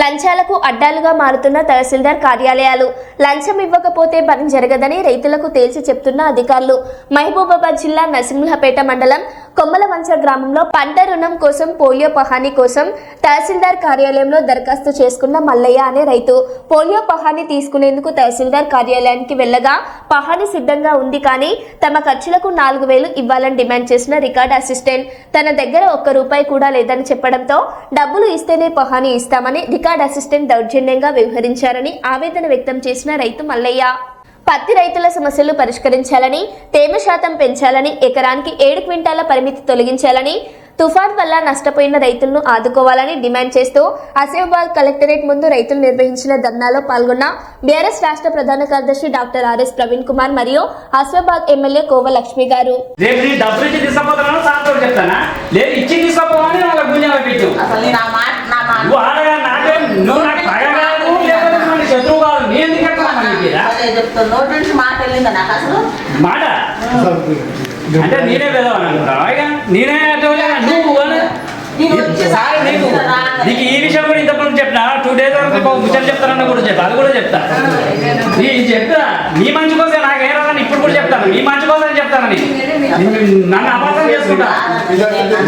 లంచాలకు అడ్డాలుగా మారుతున్న తహసీల్దార్ కార్యాలయాలు. లంచం ఇవ్వకపోతే పని జరగదని రైతులకు తేల్చి చెప్తున్న అధికారులు. మహబూబాబాద్ జిల్లా నరసింహపేట మండలం కొమ్మలవంచ గ్రామంలో పంట రుణం కోసం పోలియో పహాని కోసం తహసీల్దార్ కార్యాలయంలో దరఖాస్తు చేసుకున్న మల్లయ్య అనే రైతు. పోలియో పహాని తీసుకునేందుకు తహసీల్దార్ కార్యాలయానికి వెళ్ళగా పహాని సిద్ధంగా ఉంది కానీ తమ ఖర్చులకు నాలుగు వేలు ఇవ్వాలని డిమాండ్ చేసిన రికార్డ్ అసిస్టెంట్. తన దగ్గర ఒక్క రూపాయి కూడా లేదని చెప్పడంతో డబ్బులు ఇస్తేనే పహాని ఇస్తామని రికార్డ్ అసిస్టెంట్ దౌర్జన్యంగా వ్యవహరించారని ఆవేదన వ్యక్తం చేసిన రైతు మల్లయ్య. పత్తి రైతుల సమస్యలు పరిష్కరించాలని తేమ శాతం పెంచాలని ఎకరానికి ఏడు క్వింటాల పరిమితి తొలగించాలని తుఫాన్ వల్ల నష్టపోయిన రైతులను ఆదుకోవాలని డిమాండ్ చేస్తూ ఆసిఫాబాద్ కలెక్టరేట్ ముందు రైతులు నిర్వహించిన ధర్నాలో పాల్గొన్న బీఆర్ఎస్ రాష్ట్ర ప్రధాన కార్యదర్శి డాక్టర్ ఆర్ఎస్ ప్రవీణ్ కుమార్ మరియు ఆసిఫాబాద్ ఎమ్మెల్యే కోవ లక్ష్మి గారు. లేదు ఇచ్చి నువ్వు నాకు లేకపోతే శత్రువు కాదు. నేను ఎందుకు ఎక్కడ మనకి అదే చెప్తాను నోటి నుంచి మాట వెళ్ళిందా నాకు అసలు? మాట? అంటే నేనే వేదవాని అనుకుంటావా? ఇక నేనే అటువంటి నువ్వు అని. సార్ నీకు. నీకు ఈ విషయం కూడా ఇంతకుముందు చెప్పిన? టూ డేస్ వరకు ముచ్చట చెప్తానని కూడా చెప్పా. అది కూడా చెప్తా. నీ చెప్తా నీ మంచి కోసం నాకు ఏ రాదని ఇప్పుడు కూడా చెప్తాను. నీ మంచి కోసం చెప్తానని నన్ను అపార్థం చేసుకుంటా.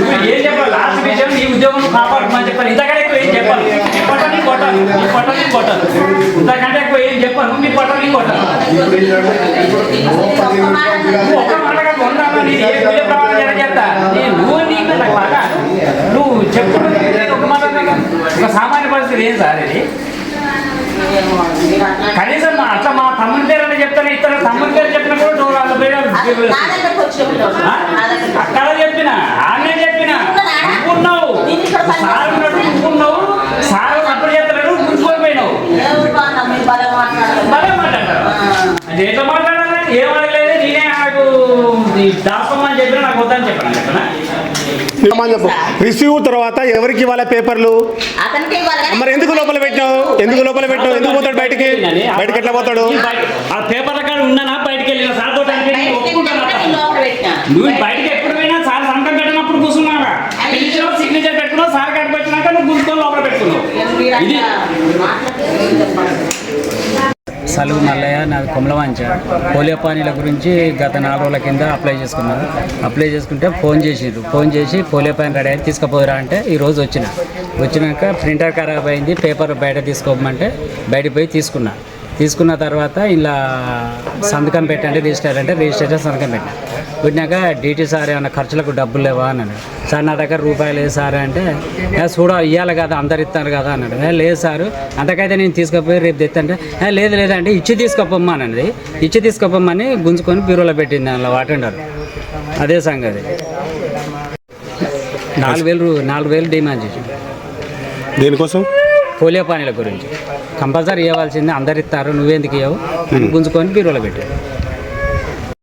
నువ్వు ఏం నీ ఉద్యోగం కాపాడుకోమని చెప్పాను ఇంతకంటే ఎక్కువ ఏం చెప్పాను నీ పొట్ట నీ కొట్టాను నీ పొట్ట నీ కొట్టాను ఇంతకంటే ఎక్కువ ఏం చెప్పాను నీ పొట్ట నీ కొట్టాను ఒక్క మాటగా కొన్నాను నీ ఏ వీడియో ప్రమాణం ఎలా చెప్తా నీ నువ్వు నీకు నాకు బాగా నువ్వు చెప్పుకుంటే ఒక మాట ఒక సామాన్య పరిస్థితి ఏం సార్ ఇది? కనీసం మా అట్లా మా తమ్ముని పేరు అంటే చెప్తాను ఇతర తమ్ముని పేరు చెప్పిన కూడా నువ్వు వాళ్ళ పేరు అక్కడ చెప్పిన ఆమె చెప్పిన నువ్వు ఎట్లా మాట్లాడాలి? ఏం అడగలేదు నేనే నాకు దాసుకోమని చెప్పిన నాకు వద్దని చెప్పాను చెప్పనా? నియమాన్ని చెప్పు? రిసీవ్ తర్వాత ఎవరికి ఇవ్వాలి పేపర్లు? మరి ఎందుకు లోపల పెట్టినావు? ఎందుకు లోపల పెట్టినావు? ఎందుకు పోతాడు బయటికి? బయటికి ఎట్లా పోతాడు? ఆ పేపర్ కాడ ఉన్నానా? బయటికి వెళ్ళిన? సార్. నువ్వు బయటికి ఎప్పుడు పోయినా సార్ సంతకం పెట్టినప్పుడు కూర్చున్నావా పిలిచినావు సిగ్నేచర్ పెట్టుకున్నావు సార్ కట్టి వచ్చినాక నువ్వు గుంజుకొని లోపల పెట్టుకున్నావు మీరు ఇది అట్లా మాట్లాడితే ఏం చెప్పాలి? సలుగు మల్లయ్య నాది కుమలవాంచ. పోలియో పానీల గురించి గత నాలుగు రోజుల కింద అప్లై చేసుకున్నాను. అప్లై చేసుకుంటే ఫోన్ చేసిండ్రు ఫోన్ చేసి పోలియో పాని రెడీ అయ్యి తీసుకుపోదురా అంటే ఈరోజు వచ్చిన. వచ్చినాక ప్రింటర్ ఖరాబ్ అయింది పేపర్ బయట తీసుకోమంటే బయటకు పోయి తీసుకున్నా. తీసుకున్న తర్వాత ఇలా సంతకం పెట్టండి రిజిస్టర్ అంటే రిజిస్ట్రేషన్ సంతకం పెట్టాను పెట్టినాక డీటీ సార్ ఏమైనా ఖర్చులకు డబ్బులు లేవా అన్నాడు. సార్ నా దగ్గర రూపాయలు లేదు సార్ అంటే "ఏ, చూడ ఇవ్వాలి కదా అందరు ఇస్తారు కదా అన్నాడు. లేదు సార్ అంతకైతే నేను తీసుకుపోయి రేపు తెత్తంటే లేదు లేదంటే ఇచ్చి తీసుకుపోమ్మా అన్నది. ఇచ్చి తీసుకుపోమ్మని గుంజుకొని బ్యూరోలో పెట్టింది అందులో వాటండారు అదే సంగతి. నాలుగు వేలు రూ- నాలుగు వేలు డిమాండ్ చేసి దేనికోసం? పోలియో పానీల గురించి. కంపల్సరీ ఇవ్వాల్సిందే అందరు ఇస్తారు నువ్వెందుకు ఇవ్వవు గుంజుకొని బీరోలో పెట్టారు